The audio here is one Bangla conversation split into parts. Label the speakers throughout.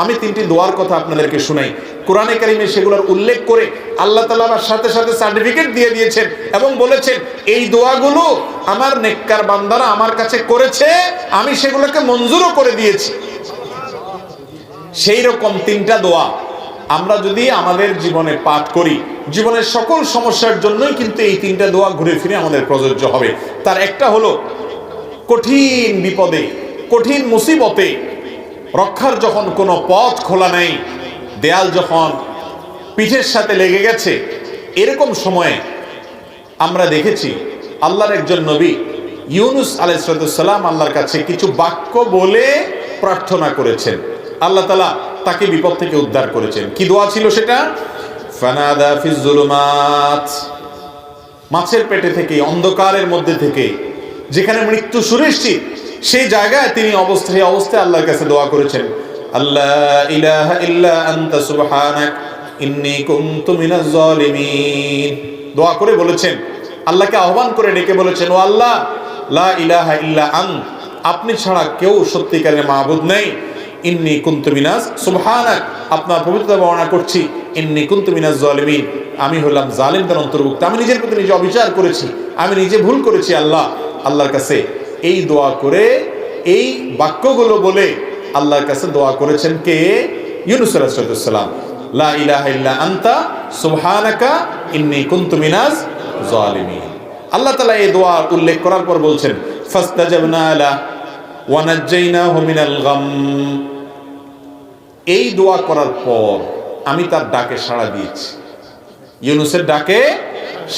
Speaker 1: আমি তিনটি দোয়ার কথা আপনাদেরকে শুনাই। কোরআনে কারিমে সেগুলোর উল্লেখ করে আল্লাহ তালা আমার সাথে সাথে সার্টিফিকেট দিয়ে দিয়েছেন এবং বলেছেন, এই দোয়াগুলো আমার নেককার বান্দারা আমার কাছে করেছে, আমি সেগুলোকে মঞ্জুরও করে দিয়েছি। সেই রকম তিনটা দোয়া আমরা যদি আমাদের জীবনে পাঠ করি, জীবনের সকল সমস্যার জন্যই কিন্তু এই তিনটা দোয়া ঘুরে ফিরে আমাদের প্রযোজ্য হবে। তার একটা হলো, কঠিন বিপদে, কঠিন মুসিবতে রক্ষার যখন কোনো পথ খোলা নেই, দেয়াল যখন পিঠের সাথে লেগে গেছে, এরকম সময়ে আমরা দেখেছি আল্লাহর একজন নবী ইউনুস আলাইসালাম আল্লাহর কাছে কিছু বাক্য বলে প্রার্থনা করেছেন। আল্লাহ তালা তাকে বিপদ থেকে উদ্ধার করেছেন। কি দোয়া ছিল সেটা? ফানাদা মাছের পেটে থেকে, অন্ধকারের মধ্যে থেকে, যেখানে মৃত্যু সুনিশ্চিত সেই জায়গায় তিনি অবস্থায় অবস্থায় আল্লাহর কাছে দোয়া করেছেন। আল্লাহ ইলাহা ইল্লা আনতা সুবহানাক, ইন্নী কুনতু মিনাজ জালিমিন। দোয়া করে বলেছেন। আল্লাহকে আহ্বান করে ডেকে বলেছেন, ও আল্লাহ, লা ইলাহা ইল্লা আন, আপনি ছাড়া কেউ সত্যিকারের মাহবুদ নেই। ইন্নি কুনতু মিনাজ, সুবহানাক, আপনার পবিত্রতা বর্ণনা করছি। ইন্নি কুনতু মিনাজ জালিমিন, আমি হলাম জালিমদের অন্তর্ভুক্ত। আমি নিজের প্রতি নিজে অবিচার করেছি। আমি নিজে ভুল করেছি আল্লাহ। আল্লাহর কাছে এই দোয়া করে, এই বাক্যগুলো বলে আল্লাহর কাছে দোয়া করেছেন কে? ইউনুস আলাইহিসসালাম লা ইলাহা ইল্লা আনতা, সুবহানাকা ইন্নী কুনতু মিনাজ জালিমিন আল্লাহ তাআলা এই দোয়া উল্লেখ করার পর বলছেন, ফাস্তাজাবনা লা ওয়া নাজ্জাইনাহু মিনাল গাম। এই দোয়া করার পর আমি তার ডাকে সাড়া দিয়েছি। ইউনুসের ডাকে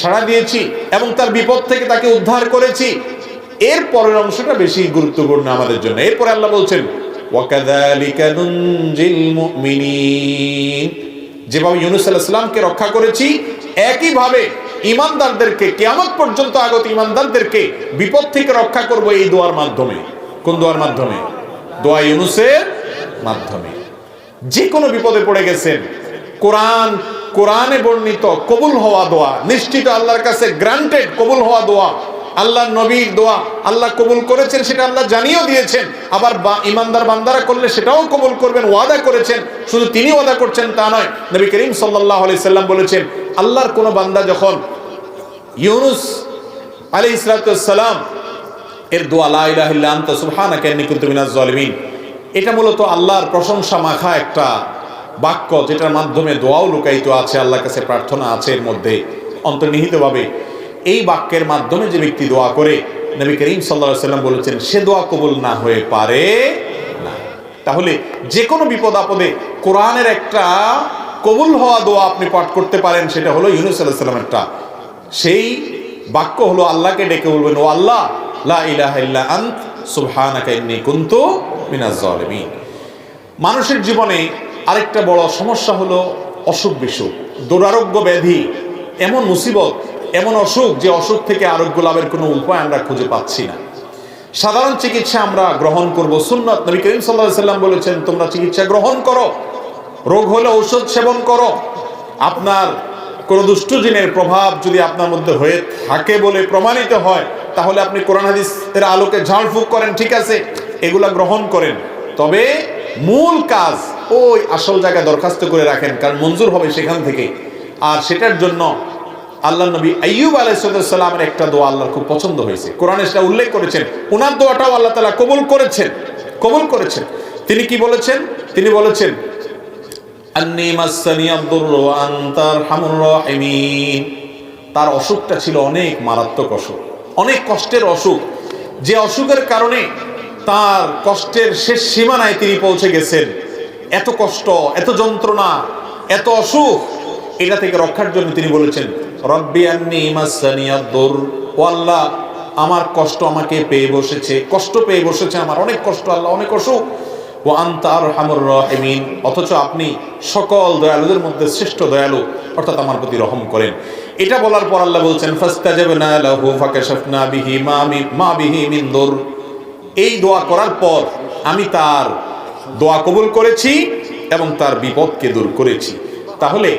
Speaker 1: সাড়া দিয়েছি এবং তার বিপদ থেকে তাকে উদ্ধার করেছি। এর পরের অংশটা বেশি গুরুত্বপূর্ণ আমাদের জন্য। এরপরে আল্লাহ বলছেন যেভাবে ইউনুস আলাইহিস সালামকে রক্ষা করেছি, একইভাবে ইমানদারদেরকে কিয়ামত পর্যন্ত আগত ইমানদারদেরকে বিপদ থেকে রক্ষা করব এই দোয়ার মাধ্যমে। কোন দোয়ার মাধ্যমে? দোয়া ইউনুসের মাধ্যমে। যে কোনো বিপদে পড়ে গেছেন, কোরআন, কোরআনে বর্ণিত কবুল হওয়া দোয়া, নিশ্চিত আল্লাহর কাছে গ্রান্টেড কবুল হওয়া দোয়া আল্লাহ নবীর দোয়া আল্লাহ কবুল করেছেন, সেটা আল্লাহ জানিয়েও দিয়েছেন। আবার ইমানদার বান্দারা করলে সেটাও কবুল করবেন, ওয়াদা করেছেন। শুধু তিনি ওয়াদা করছেন তা নয়, নবী করিম সাল্লাহ আলি সাল্লাম বলেছেন, আল্লাহর কোনো বান্দা যখন ইউনুস আলী ইসলাতাম এর দোয়া জালিমিন এটা মূলত আল্লাহর প্রশংসা মাখা একটা বাক্য, যেটার মাধ্যমে দোয়াও লুকায়িত আছে, আল্লাহর কাছে প্রার্থনা আছে এর মধ্যে। অন্তর্নিহিতভাবে এই বাক্যের মাধ্যমে যে ব্যক্তি দোয়া করে, নবী করিম সাল্লা সাল্লাম বলেছেন, সে দোয়া কবুল না হয়ে পারে না। তাহলে যে কোনো বিপদ আপদে কোরআনের একটা কবুল হওয়া দোয়া আপনি পাঠ করতে পারেন, সেটা হলো ইউনুস আল্লাহ সাল্লামেরটা সেই বাক্য হলো আল্লাহকে ডেকে বলবেন, ও আল্লাহ, লা আন্ত মানুষের জীবনে আরেকটা বড় সমস্যা হলো অসুখ বিসুখ দুরারোগ্য ব্যাধি, এমন মুসিবত এমন অসুখ যে অসুখ থেকে আরোগ্য লাভের কোনো উপায় আমরা খুঁজে পাচ্ছি না। সাধারণ চিকিৎসা আমরা গ্রহণ করব সুন্নত। নবী করিম সাল্লাহ সাল্লাম বলেছেন, তোমরা চিকিৎসা গ্রহণ করো, রোগ হলে ঔষধ সেবন করো। আপনার কোনো দুষ্টজিনের প্রভাব যদি আপনার মধ্যে হয়ে থাকে বলে প্রমাণিত হয়, তাহলে আপনি কোরআন হাদিসের আলোকে ঝাড়ফুঁক করেন, ঠিক আছে? এগুলা গ্রহণ করেন। তবে মূল কাজ ওই আসল জায়গায় দরখাস্ত করে রাখেন, কারণ মঞ্জুর হবে সেখান থেকে। আর সেটার জন্য আল্লাহ নবী আইয়ুব আলাইসালামের একটা দোয়া আল্লাহর খুব পছন্দ হয়েছে। কোরআনে সেটা উল্লেখ করেছেন। ওনার দোয়াটাও আল্লাহ তালা কবুল করেছেন। কবুল করেছেন। তিনি কি বলেছেন? তিনি বলেছেন তার অসুখটা ছিল অনেক মারাত্মক অসুখ, অনেক কষ্টের অসুখ। যে অসুখের কারণে তার কষ্টের শেষ সীমানায় তিনি পৌঁছে গেছেন। এত কষ্ট, এত যন্ত্রণা, এত অসুখ, এটা থেকে রক্ষার জন্য তিনি বলেছেন আমার কষ্ট আমাকে পেয়ে বসেছে, কষ্ট পেয়ে বসেছে আমার, অনেক কষ্ট আল্লাহ, অনেক অসুখ। ও আন্তার হামুর রহিমিন, অথচ আপনি সকল দয়ালুদের মধ্যে শ্রেষ্ঠ দয়ালু, অর্থাৎ আমার প্রতি রহম করেন। এটা বলার পর আল্লাহ বলছেন বিহি মা মা বিহি এই দোয়া করার পর আমি তার দোয়া কবুল করেছি এবং তার বিপদকে দূর করেছি। তাহলে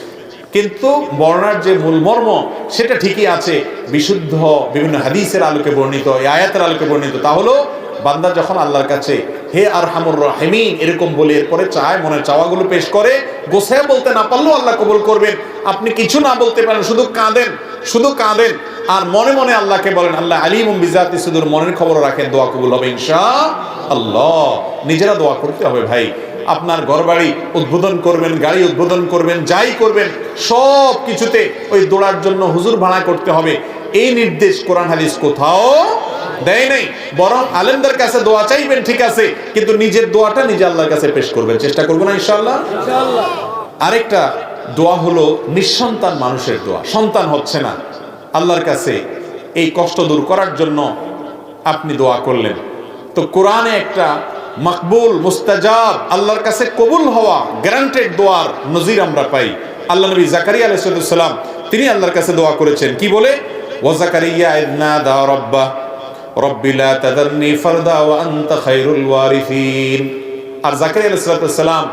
Speaker 1: কিন্তু বর্ণার যে মূল মর্ম, সেটা ঠিকই আছে। বিশুদ্ধ বিভিন্ন হাদিসের আলোকে বর্ণিত আয়াতের আলোকে বর্ণিত। তা হলো, বান্দা যখন আল্লাহর কাছে, হে আর হামুর রহিমিন, এরকম বলে, এরপরে চায়, মনের চাওয়াগুলো পেশ করে গোসায় বলতে না পারলেও আল্লাহ কবুল করবেন। আপনি কিছু না বলতে পারেন, শুধু কাঁদেন শুধু কাঁদেন। আর মনে মনে আল্লাহকে বলেন, আল্লাহ আলিম বিজাতি শুধুর মনের খবর রাখেন, দোয়া কবুল হবে ইনশা আল্লাহ নিজেরা দোয়া করতে হবে ভাই। আপনার ঘরবাড়ি উদ্বোধন করবেন, গাড়ি উদ্বোধন করবেন, যাই করবেন, সব কিছুতে ওই দৌড়ার জন্য হুজুর ভাড়া করতে হবে। এই নির্দেশ কোরআন হাদিস কোথাও দেয় নাই। বরং আলেমদের কাছে দোয়া চাইবেন, ঠিক আছে, কিন্তু নিজের দোয়াটা নিজে আল্লাহর কাছে পেশ করবেন। চেষ্টা করব না, ইনশাআল্লাহ? আরেকটা দোয়া হলো নিঃসন্তান মানুষের দোয়া। সন্তান হচ্ছে না। আল্লাহর কাছে এই কষ্ট দূর করার জন্য আপনি দোয়া করলেন। তো কোরআনে একটা মকবুল, মুস্তাজাব, আল্লাহর কাছে কবুল হওয়া গ্যারান্টেড দোয়ার নজির আমরা পাই। আল্লাহ নবী জাকারিয়া আলাইসাল্লাম তিনি আল্লাহর কাছে দোয়া করেছেন। কি বলে? ও জাকারিয়া ইদনা দা রব্বা রব্বি লা তাদারনি ফারদা ওয়া আনতা খায়রুল ওয়ারিসিন। আর জাকারিয়া আলাইহিস সালাম,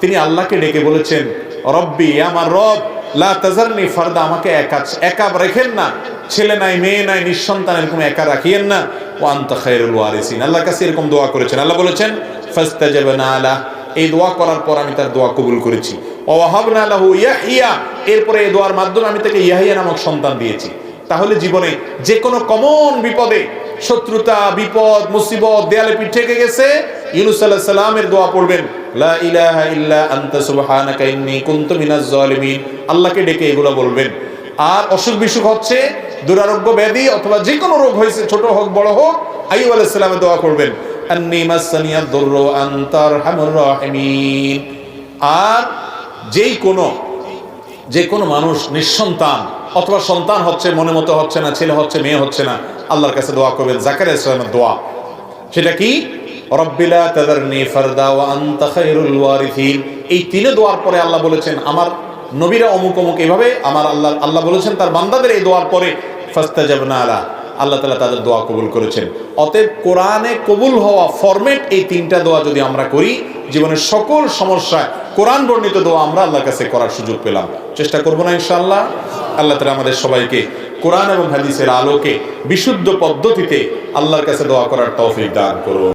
Speaker 1: তিনি আল্লাহকে ডেকে বলেছেন, রব্বি আমার রব, লা তাজারনি ফারদা, আমাকে একা একা রেখেন না। ছেলে নাই, মেয়ে নাই, নিঃসন্তান, এরকম একা রাখিয়েন না। কাছে এরকম দোয়া করেছেন। আল্লাহ বলেছেন এই দোয়া করার পর আমি তার দোয়া কবুল করেছি। এরপরে এই দোয়ার মাধ্যমে আমি তাকে ইয়াহিয়া নামক সন্তান দিয়েছি। তাহলে জীবনে যে কোনো কমন বিপদে শত্রুতা, বিপদ, মুসিবত, দেয়ালে পিঠ গেছে। ইউনুস সালামের দোয়া পড়বেন, লা ইল্লা আল্লাহকে ডেকে এগুলো বলবেন। আর অসুখ বিসুখ হচ্ছে দুরারোগ্য ব্যাধি অথবা যে কোনো রোগ হয়েছে, ছোট হোক, বড় হোক, আইয়ুব আলাইহিস সালামের দোয়া করবেন। আর যেই কোনো যে কোনো মানুষ নিঃসন্তান, অথবা সন্তান হচ্ছে, মনে মতো হচ্ছে না, ছেলে হচ্ছে, মেয়ে হচ্ছে না, আল্লাহর কাছে দোয়া করবেন জাকারিয়া ইসলামের দোয়া। সেটা কি? রব্বিলা তাদারনি এই তিনে দোয়ার পরে আল্লাহ বলেছেন, আমার নবীরা অমুক অমুক এভাবে আমার আল্লাহ আল্লাহ বলেছেন, তার বান্দাদের এই দোয়ার পরে ফাস্তাজাবনা আলা আল্লাহ তালা তাদের দোয়া কবুল করেছেন। অতএব কোরআনে কবুল হওয়া ফরমেট এই তিনটা দোয়া যদি আমরা করি, জীবনের সকল সমস্যায় কোরআন বর্ণিত দোয়া আমরা আল্লাহর কাছে করার সুযোগ পেলাম। চেষ্টা করব না ইনশাআল্লাহ। আল্লাহ তালা আমাদের সবাইকে কোরআন এবং হাদিসের আলোকে বিশুদ্ধ পদ্ধতিতে আল্লাহর কাছে দোয়া করার তৌফিক দান করুন।